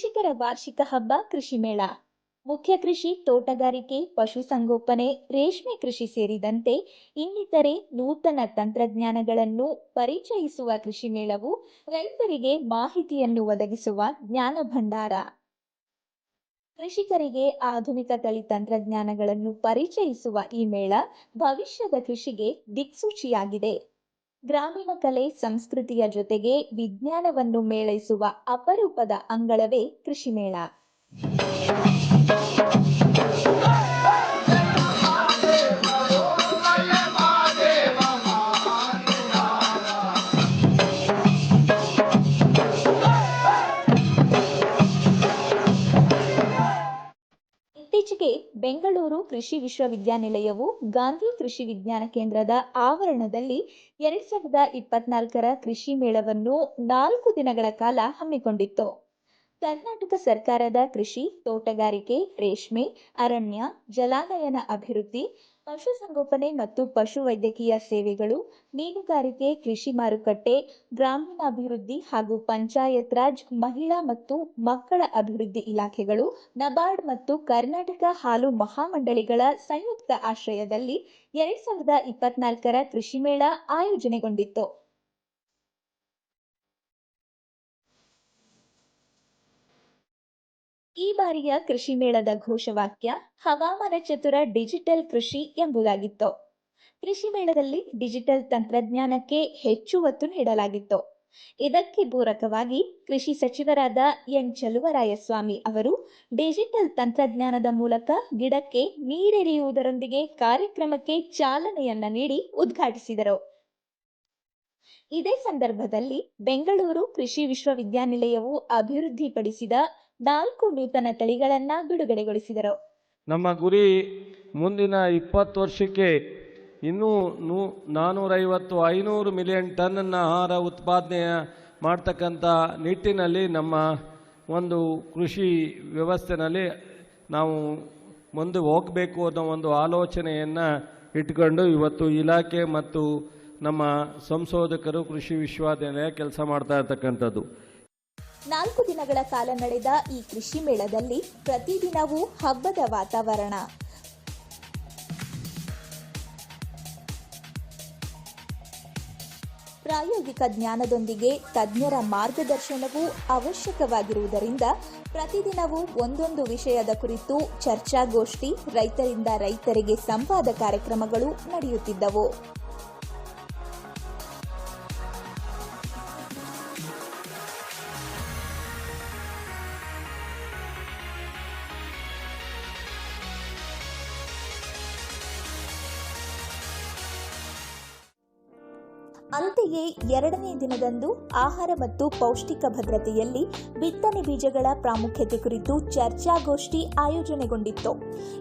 ಕೃಷಿಕರ ವಾರ್ಷಿಕ ಹಬ್ಬ ಕೃಷಿ ಮೇಳ. ಮುಖ್ಯ ಕೃಷಿ, ತೋಟಗಾರಿಕೆ ಪಶುಸಂಗೋಪನೆ ರೇಷ್ಮೆ ಕೃಷಿ ಸೇರಿದಂತೆ ಇನ್ನಿತರೆ ನೂತನ ತಂತ್ರಜ್ಞಾನಗಳನ್ನು ಪರಿಚಯಿಸುವ ಕೃಷಿ ಮೇಳವು ರೈತರಿಗೆ ಮಾಹಿತಿಯನ್ನು ಒದಗಿಸುವ ಜ್ಞಾನ ಭಂಡಾರ. ಕೃಷಿಕರಿಗೆ ಆಧುನಿಕ ತಳಿ ತಂತ್ರಜ್ಞಾನಗಳನ್ನು ಪರಿಚಯಿಸುವ ಈ ಮೇಳ ಭವಿಷ್ಯದ ಕೃಷಿಗೆ ದಿಕ್ಸೂಚಿಯಾಗಿದೆ. ಗ್ರಾಮೀಣ ಕಲೆ ಸಂಸ್ಕೃತಿಯ ಜೊತೆಗೆ ವಿಜ್ಞಾನವನ್ನು ಮೇಳೈಸುವ ಅಪರೂಪದ ಅಂಗಳವೇ ಕೃಷಿ ಬೆಂಗಳೂರು ಕೃಷಿ ವಿಶ್ವವಿದ್ಯಾನಿಲಯವು ಗಾಂಧಿ ಕೃಷಿ ವಿಜ್ಞಾನ ಕೇಂದ್ರದ ಆವರಣದಲ್ಲಿ ಎರಡ್ ಸಾವಿರದ ಇಪ್ಪತ್ನಾಲ್ಕರ ಕೃಷಿ ಮೇಳವನ್ನು ನಾಲ್ಕು ದಿನಗಳ ಕಾಲ ಹಮ್ಮಿಕೊಂಡಿತ್ತು. ಕರ್ನಾಟಕ ಸರ್ಕಾರದ ಕೃಷಿ ತೋಟಗಾರಿಕೆ, ರೇಷ್ಮೆ, ಅರಣ್ಯ, ಜಲಾನಯನ ಅಭಿವೃದ್ಧಿ ಪಶುಸಂಗೋಪನೆ ಮತ್ತು ಪಶುವೈದ್ಯಕೀಯ ಸೇವೆಗಳು, ಮೀನುಗಾರಿಕೆ, ಕೃಷಿ ಮಾರುಕಟ್ಟೆ, ಗ್ರಾಮೀಣಾಭಿವೃದ್ಧಿ ಹಾಗೂ ಪಂಚಾಯತ್ ರಾಜ್, ಮಹಿಳಾ ಮತ್ತು ಮಕ್ಕಳ ಅಭಿವೃದ್ಧಿ ಇಲಾಖೆಗಳು, ನಬಾರ್ಡ್ ಮತ್ತು ಕರ್ನಾಟಕ ಹಾಲು ಮಹಾಮಂಡಳಿಗಳ ಸಂಯುಕ್ತ ಆಶ್ರಯದಲ್ಲಿ ಎರಡ್ ಸಾವಿರದ ಇಪ್ಪತ್ನಾಲ್ಕರ ಕೃಷಿ ಮೇಳ ಆಯೋಜನೆಗೊಂಡಿತ್ತು. ಈ ಬಾರಿಯ ಕೃಷಿ ಮೇಳದ ಘೋಷವಾಕ್ಯ ಹವಾಮಾನ ಚತುರ ಡಿಜಿಟಲ್ ಕೃಷಿ ಎಂಬುದಾಗಿತ್ತು. ಕೃಷಿ ಮೇಳದಲ್ಲಿ ಡಿಜಿಟಲ್ ತಂತ್ರಜ್ಞಾನಕ್ಕೆ ಹೆಚ್ಚು ಒತ್ತು ನೀಡಲಾಗಿತ್ತು. ಇದಕ್ಕೆ ಪೂರಕವಾಗಿ ಕೃಷಿ ಸಚಿವರಾದ ಎನ್ ಚಲುವರಾಯಸ್ವಾಮಿ ಅವರು ಡಿಜಿಟಲ್ ತಂತ್ರಜ್ಞಾನದ ಮೂಲಕ ಗಿಡಕ್ಕೆ ನೀರೆರೆಯುವುದರೊಂದಿಗೆ ಕಾರ್ಯಕ್ರಮಕ್ಕೆ ಚಾಲನೆಯನ್ನ ನೀಡಿ ಉದ್ಘಾಟಿಸಿದರು. ಇದೇ ಸಂದರ್ಭದಲ್ಲಿ ಬೆಂಗಳೂರು ಕೃಷಿ ವಿಶ್ವವಿದ್ಯಾನಿಲಯವು ಅಭಿವೃದ್ಧಿಪಡಿಸಿದ ನಾಲ್ಕು ನೂತನ ತಳಿಗಳನ್ನ ಬಿಡುಗಡೆಗೊಳಿಸಿದರು. ನಮ್ಮ ಗುರಿ ಮುಂದಿನ ಇಪ್ಪತ್ತು ವರ್ಷಕ್ಕೆ ಇನ್ನೂ ನೂ, ನಾನೂರೈವತ್ತು, ಐನೂರು ಮಿಲಿಯನ್ ಟನ್ನನ್ನು ಆಹಾರ ಉತ್ಪಾದನೆ ಮಾಡ್ತಕ್ಕಂಥ ನಿಟ್ಟಿನಲ್ಲಿ ನಮ್ಮ ಒಂದು ಕೃಷಿ ವ್ಯವಸ್ಥೆನಲ್ಲಿ ನಾವು ಮುಂದೆ ಹೋಗಬೇಕು ಅನ್ನೋ ಒಂದು ಆಲೋಚನೆಯನ್ನು ಇಟ್ಕೊಂಡು ಇವತ್ತು ಇಲಾಖೆ ಮತ್ತು ನಮ್ಮ ಸಂಶೋಧಕರು ಕೃಷಿ ವಿಶ್ವವಿದ್ಯಾಲಯ ಕೆಲಸ ಮಾಡ್ತಾ ಇರ್ತಕ್ಕಂಥದ್ದು. ನಾಲ್ಕು ದಿನಗಳ ಕಾಲ ನಡೆದ ಈ ಕೃಷಿ ಮೇಳದಲ್ಲಿ ಪ್ರತಿದಿನವೂ ಹಬ್ಬದ ವಾತಾವರಣ. ಪ್ರಾಯೋಗಿಕ ಜ್ಞಾನದೊಂದಿಗೆ ತಜ್ಞರ ಮಾರ್ಗದರ್ಶನವೂ ಅವಶ್ಯಕವಾಗಿರುವುದರಿಂದ ಪ್ರತಿದಿನವೂ ಒಂದೊಂದು ವಿಷಯದ ಕುರಿತು ಚರ್ಚಾಗೋಷ್ಠಿ ರೈತರಿಂದ ರೈತರಿಗೆ ಸಂವಾದ ಕಾರ್ಯಕ್ರಮಗಳು ನಡೆಯುತ್ತಿದ್ದವು. ಅಂತೆಯೇ ಎರಡನೇ ದಿನದಂದು ಆಹಾರ ಮತ್ತು ಪೌಷ್ಟಿಕ ಭದ್ರತೆಯಲ್ಲಿ ಬಿತ್ತನೆ ಬೀಜಗಳ ಪ್ರಾಮುಖ್ಯತೆ ಕುರಿತು ಚರ್ಚಾಗೋಷ್ಠಿ ಆಯೋಜನೆಗೊಂಡಿತ್ತು.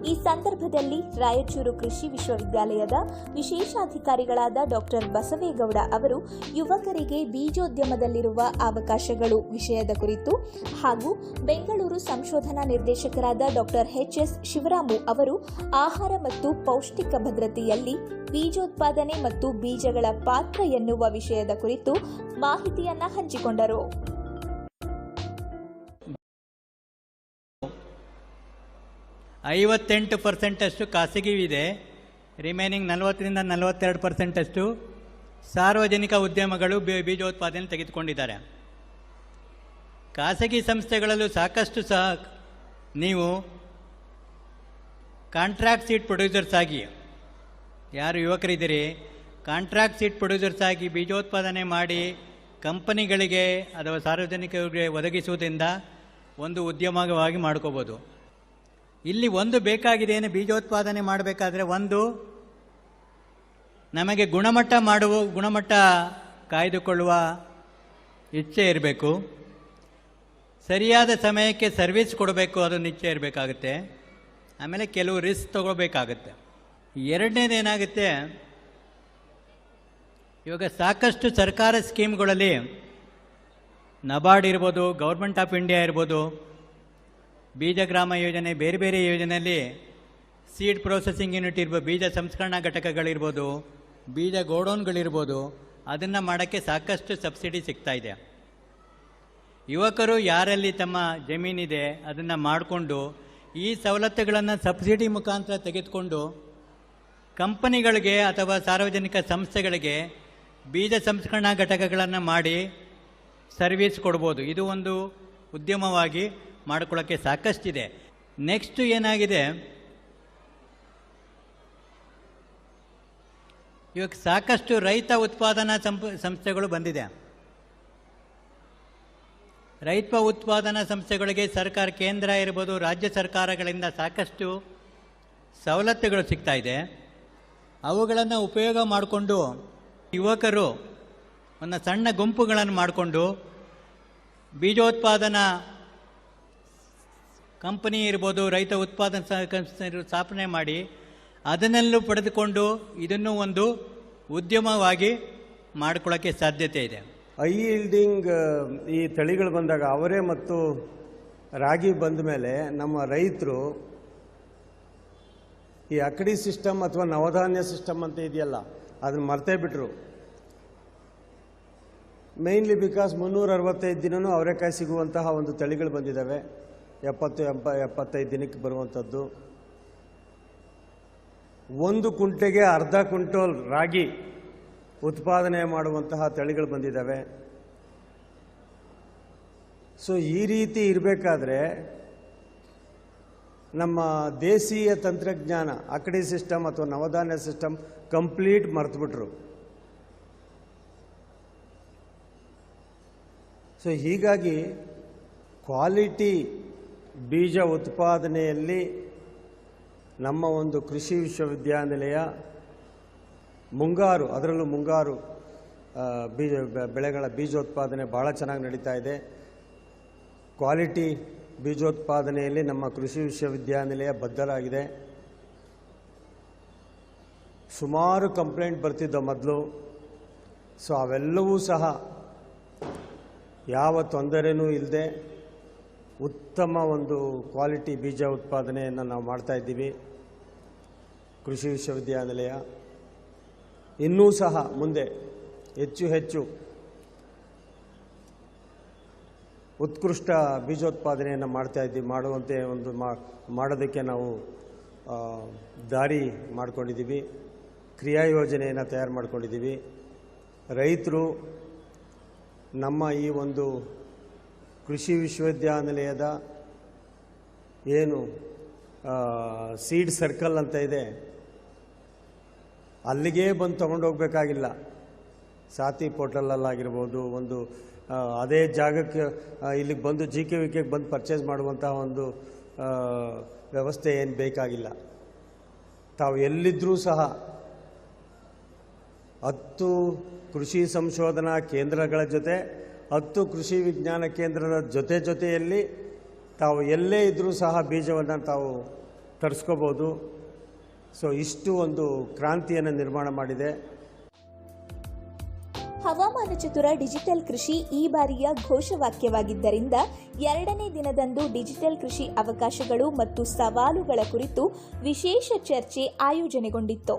ಈ ಸಂದರ್ಭದಲ್ಲಿ ರಾಯಚೂರು ಕೃಷಿ ವಿಶ್ವವಿದ್ಯಾಲಯದ ವಿಶೇಷಾಧಿಕಾರಿಗಳಾದ ಡಾಕ್ಟರ್ ಬಸವೇಗೌಡ ಅವರು ಯುವಕರಿಗೆ ಬೀಜೋದ್ಯಮದಲ್ಲಿರುವ ಅವಕಾಶಗಳು ವಿಷಯದ ಕುರಿತು ಹಾಗೂ ಬೆಂಗಳೂರು ಸಂಶೋಧನಾ ನಿರ್ದೇಶಕರಾದ ಡಾಕ್ಟರ್ ಎಚ್ ಎಸ್ ಶಿವರಾಮು ಅವರು ಆಹಾರ ಮತ್ತು ಪೌಷ್ಟಿಕ ಭದ್ರತೆಯಲ್ಲಿ ಬೀಜೋತ್ಪಾದನೆ ಮತ್ತು ಬೀಜಗಳ ಪಾತ್ರ ಎನ್ನುವ ವಿಷಯದ ಕುರಿತು ಮಾಹಿತಿಯನ್ನ ಹಂಚಿಕೊಂಡರು. ಐವತ್ತೆಂಟು ಪರ್ಸೆಂಟಷ್ಟು ಖಾಸಗಿವಿದೆ. ರಿಮೈನಿಂಗ್ ನಲವತ್ತರಿಂದ ನಲವತ್ತೆರಡು ಪರ್ಸೆಂಟಷ್ಟು ಸಾರ್ವಜನಿಕ ಉದ್ಯಮಗಳು ಬೀಜೋತ್ಪಾದನೆ ತೆಗೆದುಕೊಂಡಿದ್ದಾರೆ. ಖಾಸಗಿ ಸಂಸ್ಥೆಗಳಲ್ಲೂ ಸಾಕಷ್ಟು ಸಹ ನೀವು ಕಾಂಟ್ರಾಕ್ಟ್ ಸೀಟ್ ಪ್ರೊಡ್ಯೂಸರ್ಸ್ ಆಗಿ ಯಾರು ಯುವಕರಿದ್ದೀರಿ? ಕಾಂಟ್ರಾಕ್ಟ್ ಸೀಟ್ ಪ್ರೊಡ್ಯೂಸರ್ಸ್ ಆಗಿ ಬೀಜೋತ್ಪಾದನೆ ಮಾಡಿ ಕಂಪನಿಗಳಿಗೆ ಅಥವಾ ಸಾರ್ವಜನಿಕರಿಗೆ ಒದಗಿಸುವುದರಿಂದ ಒಂದು ಉದ್ಯಮವಾಗಿ ಮಾಡ್ಕೋಬೋದು. ಇಲ್ಲಿ ಒಂದು ಬೇಕಾಗಿದೆ ಏನು ಬೀಜೋತ್ಪಾದನೆ ಮಾಡಬೇಕಾದ್ರೆ ಒಂದು ನಮಗೆ ಗುಣಮಟ್ಟ ಮಾಡುವ, ಗುಣಮಟ್ಟ ಕಾಯ್ದುಕೊಳ್ಳುವ ಇಚ್ಛೆ ಇರಬೇಕು. ಸರಿಯಾದ ಸಮಯಕ್ಕೆ ಸರ್ವಿಸ್ ಕೊಡಬೇಕು, ಅದೊಂದು ಇಚ್ಛೆ ಇರಬೇಕಾಗುತ್ತೆ. ಆಮೇಲೆ ಕೆಲವು ರಿಸ್ಕ್ ತಗೋಬೇಕಾಗುತ್ತೆ. ಎರಡನೇದು ಏನಾಗುತ್ತೆ ಇವಾಗ ಸಾಕಷ್ಟು ಸರ್ಕಾರ ಸ್ಕೀಮ್ಗಳಲ್ಲಿ ನಬಾರ್ಡ್ ಇರ್ಬೋದು ಗೌರ್ಮೆಂಟ್ ಆಫ್ ಇಂಡಿಯಾ ಇರ್ಬೋದು, ಬೀಜ ಗ್ರಾಮ ಯೋಜನೆ, ಬೇರೆ ಬೇರೆ ಯೋಜನೆಯಲ್ಲಿ ಸೀಡ್ ಪ್ರೊಸೆಸಿಂಗ್ ಯೂನಿಟ್ ಇರ್ಬೋದು, ಬೀಜ ಸಂಸ್ಕರಣಾ ಘಟಕಗಳಿರ್ಬೋದು, ಬೀಜ ಗೋಡೌನ್ಗಳಿರ್ಬೋದು, ಅದನ್ನು ಮಾಡೋಕ್ಕೆ ಸಾಕಷ್ಟು ಸಬ್ಸಿಡಿ ಸಿಗ್ತಾ ಇದೆ. ಯುವಕರು ಯಾರಲ್ಲಿ ತಮ್ಮ ಜಮೀನಿದೆ, ಅದನ್ನು ಮಾಡಿಕೊಂಡು ಈ ಸವಲತ್ತುಗಳನ್ನು ಸಬ್ಸಿಡಿ ಮುಖಾಂತರ ತೆಗೆದುಕೊಂಡು ಕಂಪನಿಗಳಿಗೆ ಅಥವಾ ಸಾರ್ವಜನಿಕ ಸಂಸ್ಥೆಗಳಿಗೆ ಬೀಜ ಸಂಸ್ಕರಣಾ ಘಟಕಗಳನ್ನು ಮಾಡಿ ಸರ್ವಿಸ್ ಕೊಡ್ಬೋದು. ಇದು ಒಂದು ಉದ್ಯಮವಾಗಿ ಮಾಡಿಕೊಳ್ಳೋಕ್ಕೆ ಸಾಕಷ್ಟಿದೆ. ನೆಕ್ಸ್ಟ್ ಏನಾಗಿದೆ? ಇವಾಗ ಸಾಕಷ್ಟು ರೈತ ಉತ್ಪಾದನಾ ಸಂಪ, ಸಂಸ್ಥೆಗಳು ಬಂದಿದೆ. ರೈತ ಉತ್ಪಾದನಾ ಸಂಸ್ಥೆಗಳಿಗೆ ಸರ್ಕಾರ, ಕೇಂದ್ರ ಇರ್ಬೋದು, ರಾಜ್ಯ ಸರ್ಕಾರಗಳಿಂದ ಸಾಕಷ್ಟು ಸವಲತ್ತುಗಳು ಸಿಗ್ತಾ ಇದೆ. ಅವುಗಳನ್ನು ಉಪಯೋಗ ಮಾಡಿಕೊಂಡು ಯುವಕರು ಒಂದು ಸಣ್ಣ ಗುಂಪುಗಳನ್ನು ಮಾಡಿಕೊಂಡು ಬೀಜೋತ್ಪಾದನಾ ಕಂಪನಿ ಇರ್ಬೋದು, ರೈತ ಉತ್ಪಾದನಾ ಸ್ಥಾಪನೆ ಮಾಡಿ ಅದನ್ನೆಲ್ಲೂ ಪಡೆದುಕೊಂಡು ಇದನ್ನು ಒಂದು ಉದ್ಯಮವಾಗಿ ಮಾಡ್ಕೊಳ್ಳೋಕ್ಕೆ ಸಾಧ್ಯತೆ ಇದೆ. ಐ ಇಲ್ಡಿಂಗ್ ಈ ತಳಿಗಳು ಬಂದಾಗ ಅವರೇ ಮತ್ತು ರಾಗಿ ಬಂದ ಮೇಲೆ ನಮ್ಮ ರೈತರು ಈ ಅಕಡಿ ಸಿಸ್ಟಮ್ ಅಥವಾ ನವಧಾನ್ಯ ಸಿಸ್ಟಮ್ ಅಂತ ಇದೆಯಲ್ಲ, ಅದನ್ನು ಮರ್ತೇ ಬಿಟ್ರು. ಮೇಯ್ನ್ಲಿ ಬಿಕಾಸ್ ಮುನ್ನೂರ ಅರವತ್ತೈದು ದಿನವೂ ಅವರೆಕಾಯಿ ಸಿಗುವಂತಹ ಒಂದು ತಳಿಗಳು ಬಂದಿದ್ದಾವೆ ಎಪ್ಪತ್ತು ಎಂಬ ಎಪ್ಪತ್ತೈದು ದಿನಕ್ಕೆ ಬರುವಂಥದ್ದು. ಒಂದು ಕುಂಟೆಗೆ ಅರ್ಧ ಕುಂಟೋಲ್ ರಾಗಿ ಉತ್ಪಾದನೆ ಮಾಡುವಂತಹ ತಳಿಗಳು ಬಂದಿದ್ದಾವೆ ಸೊ ಈ ರೀತಿ ಇರಬೇಕಾದ್ರೆ ನಮ್ಮ ದೇಶೀಯ ತಂತ್ರಜ್ಞಾನ, ಅಕಡಿ ಸಿಸ್ಟಮ್ ಅಥವಾ ನವಧಾನ್ಯ ಸಿಸ್ಟಮ್ ಕಂಪ್ಲೀಟ್ ಮರೆತುಬಿಟ್ರು. ಸೊ, ಹೀಗಾಗಿ ಕ್ವಾಲಿಟಿ ಬೀಜ ಉತ್ಪಾದನೆಯಲ್ಲಿ ನಮ್ಮ ಒಂದು ಕೃಷಿ ವಿಶ್ವವಿದ್ಯಾನಿಲಯ ಮುಂಗಾರು, ಅದರಲ್ಲೂ ಮುಂಗಾರು ಬೀಜ ಬೆಳೆಗಳ ಬೀಜೋತ್ಪಾದನೆ ಭಾಳ ಚೆನ್ನಾಗಿ ನಡೀತಾ ಇದೆ. ಕ್ವಾಲಿಟಿ ಬೀಜೋತ್ಪಾದನೆಯಲ್ಲಿ ನಮ್ಮ ಕೃಷಿ ವಿಶ್ವವಿದ್ಯಾನಿಲಯ ಬದ್ಧರಾಗಿದೆ. ಸುಮಾರು ಕಂಪ್ಲೇಂಟ್ ಬರ್ತಿದ್ದ ಮೊದಲು. ಸೊ, ಅವೆಲ್ಲವೂ ಸಹ ಯಾವ ತೊಂದರೆನೂ ಇಲ್ಲದೆ ಉತ್ತಮ ಒಂದು ಕ್ವಾಲಿಟಿ ಬೀಜ ಉತ್ಪಾದನೆಯನ್ನು ನಾವು ಮಾಡ್ತಾಯಿದ್ದೀವಿ ಕೃಷಿ ವಿಶ್ವವಿದ್ಯಾನಿಲಯ. ಇನ್ನೂ ಸಹ ಮುಂದೆ ಹೆಚ್ಚು ಹೆಚ್ಚು ಉತ್ಕೃಷ್ಟ ಬೀಜೋತ್ಪಾದನೆಯನ್ನು ಮಾಡ್ತಾ ಇದ್ದೀವಿ, ಮಾಡುವಂತೆ ಒಂದು ಮಾಡೋದಕ್ಕೆ ನಾವು ದಾರಿ ಮಾಡ್ಕೊಂಡಿದ್ದೀವಿ. ಕ್ರಿಯಾ ಯೋಜನೆಯನ್ನು ತಯಾರು ಮಾಡ್ಕೊಂಡಿದ್ದೀವಿ. ರೈತರು ನಮ್ಮ ಈ ಒಂದು ಕೃಷಿ ವಿಶ್ವವಿದ್ಯಾನಿಲಯದ ಏನು ಸೀಡ್ ಸರ್ಕಲ್ ಅಂತ ಇದೆ, ಅಲ್ಲಿಗೆ ಬಂದು ತೊಗೊಂಡೋಗ್ಬೇಕಾಗಿಲ್ಲ. ಸಾತಿ ಪೋರ್ಟಲಲ್ಲಾಗಿರ್ಬೋದು, ಒಂದು ಅದೇ ಜಾಗಕ್ಕೆ ಇಲ್ಲಿಗೆ ಬಂದು ಜಿ ಕೆ ವಿ ಕೆಗೆ ಬಂದು ಪರ್ಚೇಸ್ ಮಾಡುವಂತಹ ಒಂದು ವ್ಯವಸ್ಥೆ ಏನು ಬೇಕಾಗಿಲ್ಲ. ತಾವು ಎಲ್ಲಿದ್ದರೂ ಸಹ ಹತ್ತು ಕೃಷಿ ಸಂಶೋಧನಾ ಕೇಂದ್ರಗಳ ಜೊತೆ, ಹತ್ತು ಕೃಷಿ ವಿಜ್ಞಾನ ಕೇಂದ್ರದ ಜೊತೆ ಜೊತೆಯಲ್ಲಿ ತಾವು ಎಲ್ಲೇ ಇದ್ದರೂ ಸಹ ಬೀಜವನ್ನು ತಾವು ತರಿಸ್ಕೋಬೋದು. ಸೊ ಇಷ್ಟು ಒಂದು ಕ್ರಾಂತಿಯನ್ನು ನಿರ್ಮಾಣ ಮಾಡಿದೆ. ಹವಾಮಾನ ಚತುರ ಡಿಜಿಟಲ್ ಕೃಷಿ ಈ ಬಾರಿಯ ಘೋಷವಾಕ್ಯವಾಗಿದ್ದರಿಂದ ಎರಡನೇ ದಿನದಂದು ಡಿಜಿಟಲ್ ಕೃಷಿ ಅವಕಾಶಗಳು ಮತ್ತು ಸವಾಲುಗಳ ಕುರಿತು ವಿಶೇಷ ಚರ್ಚೆ ಆಯೋಜನೆಗೊಂಡಿತ್ತು.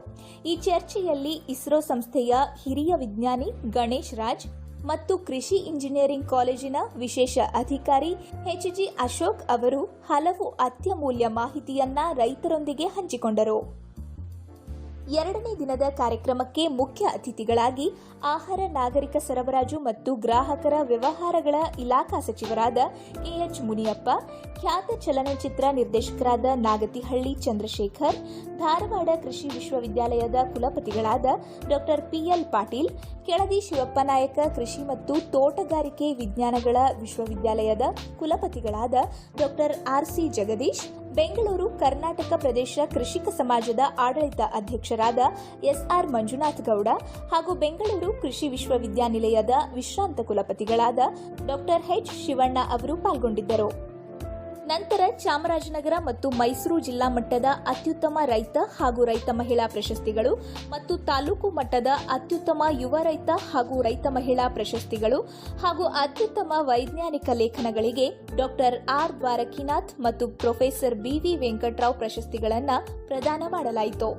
ಈ ಚರ್ಚೆಯಲ್ಲಿ ಇಸ್ರೋ ಸಂಸ್ಥೆಯ ಹಿರಿಯ ವಿಜ್ಞಾನಿ ಗಣೇಶ್ ರಾಜ್ ಮತ್ತು ಕೃಷಿ ಇಂಜಿನಿಯರಿಂಗ್ ಕಾಲೇಜಿನ ವಿಶೇಷ ಅಧಿಕಾರಿ ಎಚ್ಜಿ ಅಶೋಕ್ ಅವರು ಹಲವು ಅತ್ಯಮೂಲ್ಯ ಮಾಹಿತಿಯನ್ನ ರೈತರೊಂದಿಗೆ ಹಂಚಿಕೊಂಡರು. ಎರಡನೇ ದಿನದ ಕಾರ್ಯಕ್ರಮಕ್ಕೆ ಮುಖ್ಯ ಅತಿಥಿಗಳಾಗಿ ಆಹಾರ, ನಾಗರಿಕ ಸರಬರಾಜು ಮತ್ತು ಗ್ರಾಹಕರ ವ್ಯವಹಾರಗಳ ಇಲಾಖಾ ಸಚಿವರಾದ ಕೆಎಚ್ ಮುನಿಯಪ್ಪ, ಖ್ಯಾತ ಚಲನಚಿತ್ರ ನಿರ್ದೇಶಕರಾದ ನಾಗತಿಹಳ್ಳಿ ಚಂದ್ರಶೇಖರ್, ಧಾರವಾಡ ಕೃಷಿ ವಿಶ್ವವಿದ್ಯಾಲಯದ ಕುಲಪತಿಗಳಾದ ಡಾಕ್ಟರ್ ಪಿಎಲ್ ಪಾಟೀಲ್, ಕೆಳದಿ ಶಿವಪ್ಪ ನಾಯಕ ಕೃಷಿ ಮತ್ತು ತೋಟಗಾರಿಕೆ ವಿಜ್ಞಾನಗಳ ವಿಶ್ವವಿದ್ಯಾಲಯದ ಕುಲಪತಿಗಳಾದ ಡಾಕ್ಟರ್ ಆರ್ಸಿ ಜಗದೀಶ್ ಬೆಂಗಳೂರು, ಕರ್ನಾಟಕ ಪ್ರದೇಶ ಕೃಷಿಕ ಸಮಾಜದ ಆಡಳಿತ ಅಧ್ಯಕ್ಷರಾದ ಎಸ್ಆರ್ ಮಂಜುನಾಥ್ ಗೌಡ ಹಾಗೂ ಬೆಂಗಳೂರು ಕೃಷಿ ವಿಶ್ವವಿದ್ಯಾನಿಲಯದ ವಿಶ್ರಾಂತ ಕುಲಪತಿಗಳಾದ ಡಾಕ್ಟರ್ ಎಚ್ ಶಿವಣ್ಣ ಅವರು ಪಾಲ್ಗೊಂಡಿದ್ದರು. ನಂತರ ಚಾಮರಾಜನಗರ ಮತ್ತು ಮೈಸೂರು ಜಿಲ್ಲಾ ಮಟ್ಟದ ಅತ್ಯುತ್ತಮ ರೈತ ಹಾಗೂ ರೈತ ಮಹಿಳಾ ಪ್ರಶಸ್ತಿಗಳು ಮತ್ತು ತಾಲೂಕು ಮಟ್ಟದ ಅತ್ಯುತ್ತಮ ಯುವ ರೈತ ಹಾಗೂ ರೈತ ಮಹಿಳಾ ಪ್ರಶಸ್ತಿಗಳು ಹಾಗೂ ಅತ್ಯುತ್ತಮ ವೈಜ್ಞಾನಿಕ ಲೇಖನಗಳಿಗೆ ಡಾಕ್ಟರ್ ಆರ್ ದ್ವಾರಕಿನಾಥ್ ಮತ್ತು ಪ್ರೊಫೆಸರ್ ಬಿವಿ ವೆಂಕಟರಾವ್ ಪ್ರಶಸ್ತಿಗಳನ್ನು ಪ್ರದಾನ ಮಾಡಲಾಯಿತು.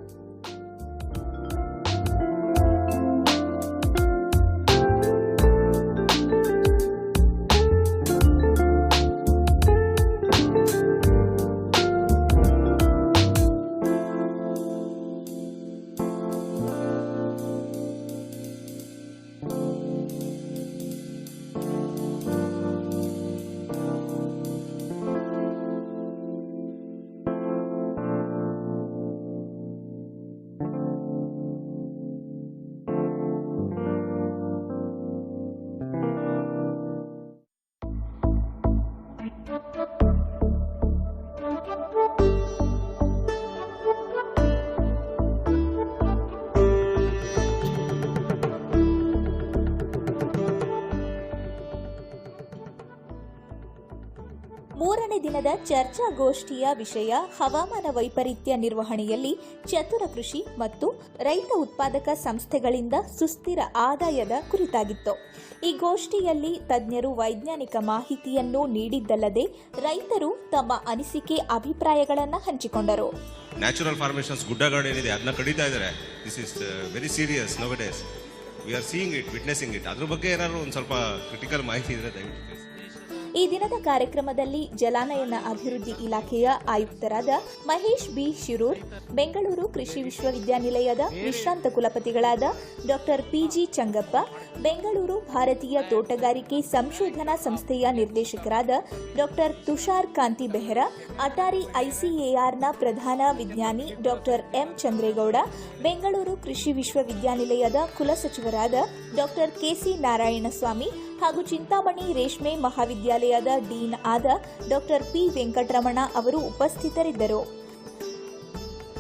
ದಿನದ ಚರ್ಚಾಗೋಷ್ಠಿಯ ವಿಷಯ ಹವಾಮಾನ ವೈಪರೀತ್ಯ ನಿರ್ವಹಣೆಯಲ್ಲಿ ಚತುರ ಕೃಷಿ ಮತ್ತು ರೈತ ಉತ್ಪಾದಕ ಸಂಸ್ಥೆಗಳಿಂದ ಸುಸ್ಥಿರ ಆದಾಯದ ಕುರಿತಾಗಿತ್ತು. ಈ ಗೋಷ್ಠಿಯಲ್ಲಿ ತಜ್ಞರು ವೈಜ್ಞಾನಿಕ ಮಾಹಿತಿಯನ್ನು ನೀಡಿದ್ದಲ್ಲದೆ ರೈತರು ತಮ್ಮ ಅನಿಸಿಕೆ ಅಭಿಪ್ರಾಯಗಳನ್ನು ಹಂಚಿಕೊಂಡರು. ನ್ಯಾಚುರಲ್ ಫಾರ್ಮೇಷನ್ಸ್ ಗುಡ್ಡಗಳೇನಿದೆ ಅದನ್ನ ಕಡಿತಾ ಇದ್ದಾರೆ. This is very serious no we are seeing it witnessing it ಅದ್ರ ಬಗ್ಗೆ ಏನಾದ್ರು ಒಂದು ಸ್ವಲ್ಪ ಕ್ರಿಟಿಕಲ್ ಮಾಹಿತಿ ಇದ್ರೆ ದಯವಿಟ್ಟು. ಈ ದಿನದ ಕಾರ್ಯಕ್ರಮದಲ್ಲಿ ಜಲಾನಯನ ಅಭಿವೃದ್ಧಿ ಇಲಾಖೆಯ ಆಯುಕ್ತರಾದ ಮಹೇಶ್ ಬಿ. ಶಿರೂರ್, ಬೆಂಗಳೂರು ಕೃಷಿ ವಿಶ್ವವಿದ್ಯಾನಿಲಯದ ವಿಶ್ರಾಂತ ಕುಲಪತಿಗಳಾದ doctor P G Changappa, Bengaluru ಭಾರತೀಯ ತೋಟಗಾರಿಕೆ ಸಂಶೋಧನಾ ಸಂಸ್ಥೆಯ ನಿರ್ದೇಶಕರಾದ ಡಾಕ್ಟರ್ ತುಷಾರ್ ಕಾಂತಿ ಬೆಹ್ರಾ, ಅಟಾರಿ ಐಸಿಎಆರ್ನ ಪ್ರಧಾನ ವಿಜ್ಞಾನಿ ಡಾಕ್ಟರ್ ಎಂ. ಚಂದ್ರೇಗೌಡ, ಬೆಂಗಳೂರು ಕೃಷಿ ವಿಶ್ವವಿದ್ಯಾನಿಲಯದ ಕುಲಸಚಿವರಾದ ಡಾಕ್ಟರ್ ಕೆಸಿ ನಾರಾಯಣಸ್ವಾಮಿ ಹಾಗೂ ಚಿಂತಾಮಣಿ ರೇಷ್ಮೆ ಮಹಾವಿದ್ಯಾಲಯದ ಡೀನ್ ಆದ ಡಾಕ್ಟರ್ ಪಿ ವೆಂಕಟರಮಣ ಅವರು ಉಪಸ್ಥಿತರಿದ್ದರು.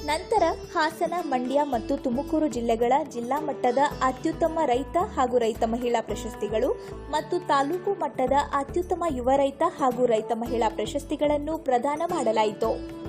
ನಂತರ ಹಾಸನ, ಮಂಡ್ಯ ಮತ್ತು ತುಮಕೂರು ಜಿಲ್ಲೆಗಳ ಜಿಲ್ಲಾ ಮಟ್ಟದ ಅತ್ಯುತ್ತಮ ರೈತ ಹಾಗೂ ರೈತ ಮಹಿಳಾ ಪ್ರಶಸ್ತಿಗಳು ಮತ್ತು ತಾಲೂಕು ಮಟ್ಟದ ಅತ್ಯುತ್ತಮ ಯುವ ರೈತ ಹಾಗೂ ರೈತ ಮಹಿಳಾ ಪ್ರಶಸ್ತಿಗಳನ್ನು ಪ್ರದಾನ ಮಾಡಲಾಯಿತು.